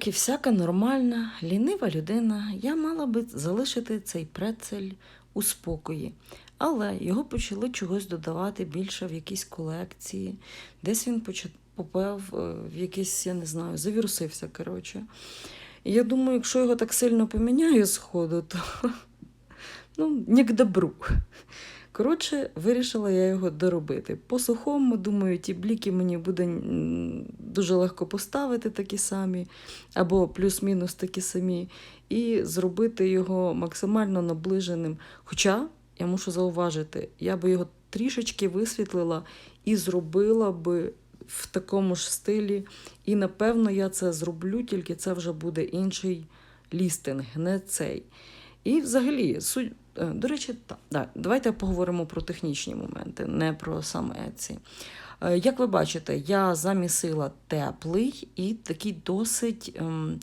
як і всяка нормальна, лінива людина, я мала би залишити цей прецель у спокої. Але його почали чогось додавати більше в якісь колекції. Десь він попав е, в якийсь, я не знаю, завірусився, коротше. Я думаю, якщо його так сильно поміняю з ходу, то ну, не к добру. Коротше, вирішила я його доробити. По сухому, думаю, ті бліки мені буде дуже легко поставити такі самі, або плюс-мінус такі самі, і зробити його максимально наближеним. Хоча, я мушу зауважити, я би його трішечки висвітлила і зробила би в такому ж стилі. І напевно я це зроблю, тільки це вже буде інший лістинг, не цей. І взагалі, суть, е, до речі, так, да, давайте поговоримо про технічні моменти, не про сам Etsy. Е, Як ви бачите, я замісила теплий і такий досить ем,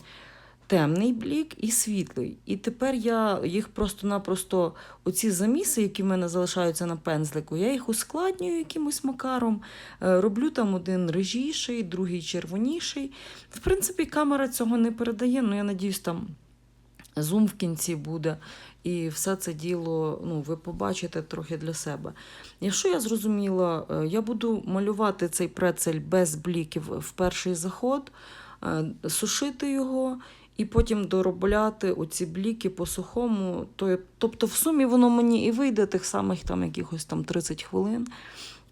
темний блік і світлий. І тепер я їх просто-напросто, оці заміси, які в мене залишаються на пензлику, я їх ускладнюю якимось макаром. Е, Роблю там один рижіший, другий червоніший. В принципі, камера цього не передає, але я надіюсь, там зум в кінці буде, і все це діло ну, ви побачите трохи для себе. Якщо я зрозуміла, е, я буду малювати цей прецель без бліків в перший заход, е, сушити його. І потім доробляти оці бліки по сухому. Тобто, в сумі воно мені і вийде тих самих там якихось там 30 хвилин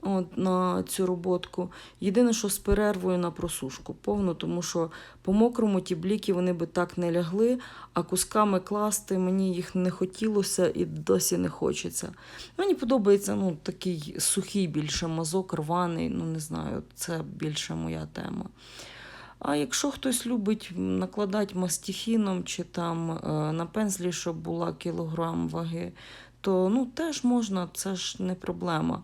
от, на цю роботку. Єдине, що з перервою на просушку повну, тому що по мокрому ті бліки вони би так не лягли, а кусками класти мені їх не хотілося і досі не хочеться. Мені подобається ну, такий сухий більше мазок, рваний, ну не знаю, це більше моя тема. А якщо хтось любить накладати мастихіном чи там е, на пензлі, щоб була кілограм ваги, то ну, теж можна, це ж не проблема.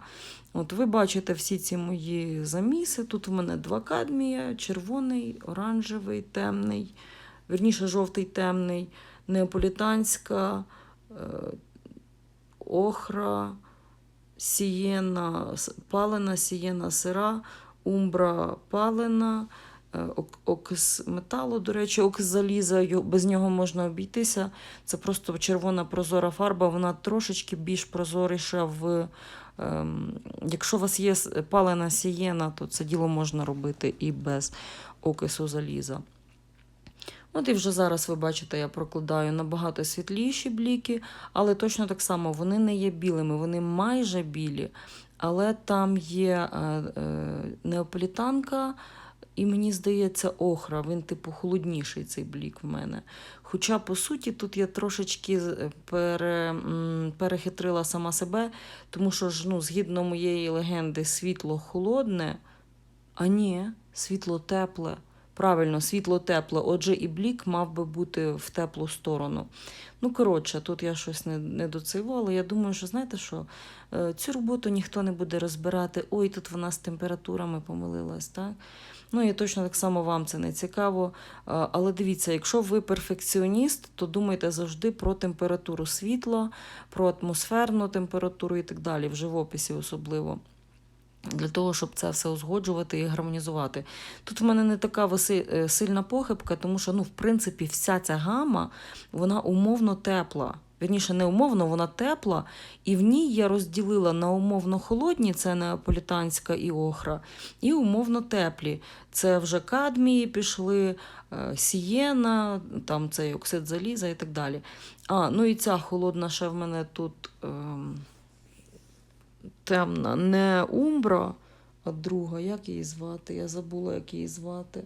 От ви бачите всі ці мої заміси. Тут в мене два кадмія: червоний, оранжевий, темний, верніше жовтий темний, неаполітанська, е, охра, сієна, палена, сієна сира, умбра палена. е, ок- Окис металу, до речі, окис заліза, без нього можна обійтися. Це просто червона прозора фарба, вона трошечки більш прозоріша в Якщо у вас є палена сієна, то це діло можна робити і без окису заліза. От і вже зараз ви бачите, я прокладаю набагато світліші бліки, але точно так само вони не є білими, вони майже білі, але там є е, е, неаполітанка, і мені здається, охра, він типу холодніший цей блік в мене. Хоча, по суті, тут я трошечки пере, перехитрила сама себе, тому що ж, ну, згідно моєї легенди, світло холодне, а ні, світло тепле. Правильно, світло тепле. Отже, і блік мав би бути в теплу сторону. Ну, коротше, тут я щось не, не доцивала. Я думаю, що знаєте що, е, цю роботу ніхто не буде розбирати. Ой, тут вона з температурами помилилась, так? Ну і точно так само вам це не цікаво. Але дивіться, якщо ви перфекціоніст, то думайте завжди про температуру світла, про атмосферну температуру і так далі, в живописі особливо. Для того, щоб це все узгоджувати і гармонізувати. Тут в мене не така е, сильна похибка, тому що, ну, в принципі, вся ця гама, вона умовно тепла. Вірніше, не умовно, вона тепла, і в ній я розділила на умовно холодні, це неаполітанська і охра, і умовно теплі. Це вже кадмії пішли, е, сієна, там цей оксид заліза і так далі. А, ну і ця холодна ще в мене тут ем, темна, не умбра, а друга. Як її звати? Я забула, як її звати.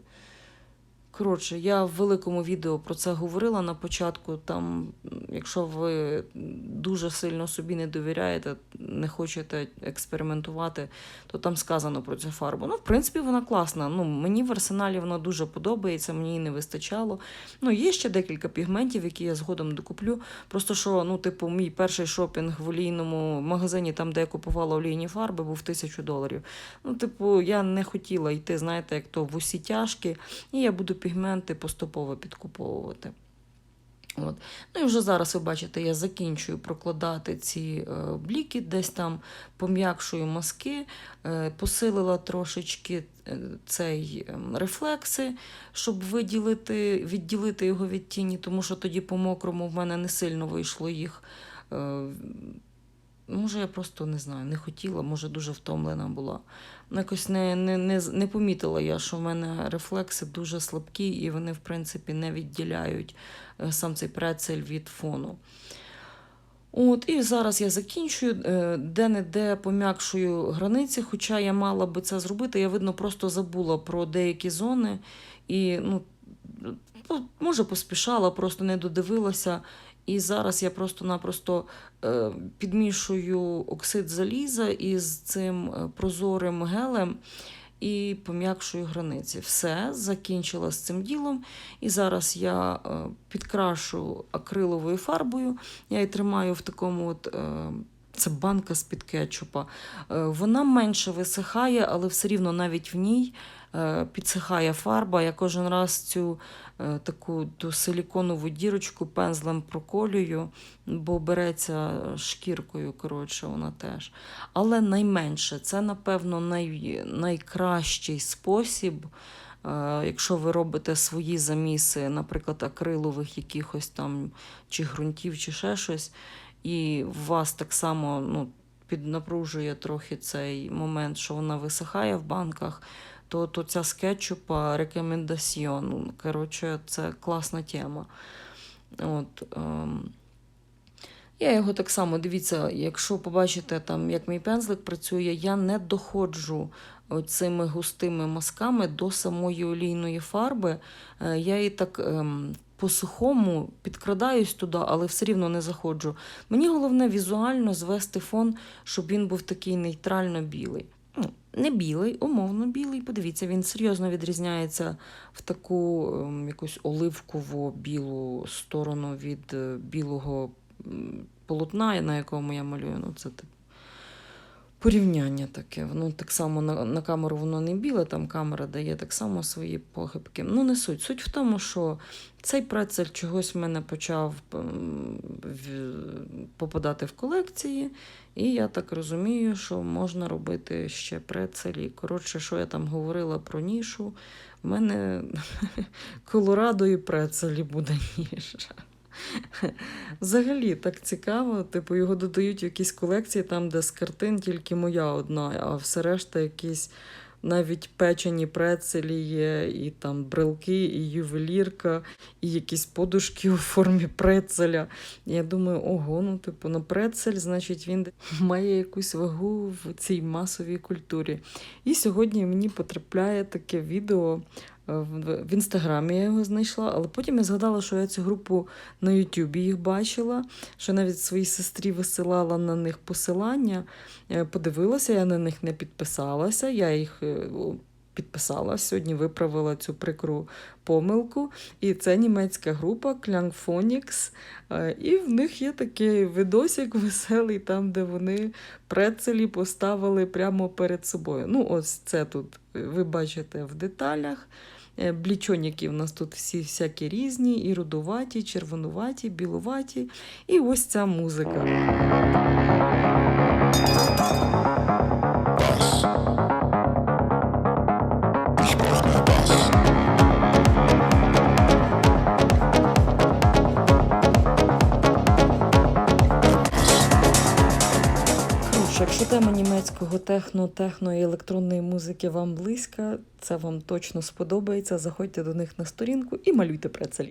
Коротше, я в великому відео про це говорила на початку. Там, якщо ви дуже сильно собі не довіряєте, не хочете експериментувати, то там сказано про цю фарбу. Ну, в принципі, вона класна. Ну, мені в арсеналі вона дуже подобається, мені її не вистачало. Ну, є ще декілька пігментів, які я згодом докуплю. Просто що, ну, типу, мій перший шопінг в олійному магазині, там, де я купувала олійні фарби, був тисячу доларів. Ну, типу, я не хотіла йти, знаєте, як то в усі тяжкі, і я буду пігменти поступово підкуповувати. От. Ну і вже зараз ви бачите, я закінчую прокладати ці е, бліки, десь там пом'якшую мазки, е, посилила трошечки е, цей ем, рефлекси, щоб виділити, відділити його від тіні, тому що тоді по мокрому в мене не сильно вийшло їх. Може, я просто не знаю, не хотіла, може, дуже втомлена була. Ну, Якось не, не, не, не помітила я, що в мене рефлекси дуже слабкі, і вони, в принципі, не відділяють е, сам цей прецель від фону. От, і зараз я закінчую, е, де-не-де пом'якшую границі, хоча я мала би це зробити, я, видно, просто забула про деякі зони і, ну, ну, може, поспішала, просто не додивилася. І зараз я просто-напросто е, підмішую оксид заліза із цим е, прозорим гелем і пом'якшую границі. Все, закінчила з цим ділом. І зараз я е, підкрашу акриловою фарбою. Я її тримаю в такому от. Це банка з-під кетчупа. Е, Вона менше висихає, але все рівно навіть в ній е, підсихає фарба. Я кожен раз цю е, таку ту силіконову дірочку пензлем проколюю, бо береться шкіркою, коротше, вона теж. Але найменше, це, напевно, най, найкращий спосіб. Якщо ви робите свої заміси, наприклад, акрилових якихось там чи ґрунтів, чи ще щось, і вас так само ну, піднапружує трохи цей момент, що вона висихає в банках, то, то ця з кетчупа рекомендаціон. Ну, Коротше, це класна тема. От, ем, я його так само, дивіться, якщо побачите, там, як мій пензлик працює, я не доходжу цими густими мазками до самої олійної фарби. Е, Я її так ем, по-сухому підкрадаюсь туди, але все рівно не заходжу. Мені головне візуально звести фон, щоб він був такий нейтрально білий. Ну, не білий, умовно білий. Подивіться, він серйозно відрізняється в таку ем, якусь оливкову білу сторону від е, білого полотна, на якому я малюю. Ну, це порівняння таке. Воно так само на, на камеру воно не біле, там камера дає так само свої похибки. Ну, не суть. Суть в тому, що цей прецель чогось в мене почав ем, попадати в колекції, і я так розумію, що можна робити ще прецелі. Коротше, що я там говорила про нішу, в мене колорадо і прецелі буде ніша. Взагалі так цікаво. Типу, його додають в якісь колекції, там, де з картин тільки моя одна, а все решта якісь навіть печені прецелі є, і там брелки, і ювелірка, і якісь подушки у формі прецеля. Я думаю, ого, ну, типу, на прецель, значить, він має якусь вагу в цій масовій культурі. І сьогодні мені потрапляє таке відео. В інстаграмі я його знайшла, але потім я згадала, що я цю групу на Ютубі їх бачила, що навіть своїй сестрі висилала на них посилання. Е, Подивилася, я на них не підписалася. Я їх е, підписала сьогодні, виправила цю прикру помилку. І це німецька група Klangphonics. Е, І в них є такий видосик веселий, там, де вони прецелі поставили прямо перед собою. Ну, ось це тут е, ви бачите в деталях. Е, Блічоніки в нас тут всі всякі різні, і рудуваті, червонуваті, білуваті. І ось ця музика. Тема німецького техно, техно і електронної музики вам близька, це вам точно сподобається. Заходьте до них на сторінку і малюйте прецелі.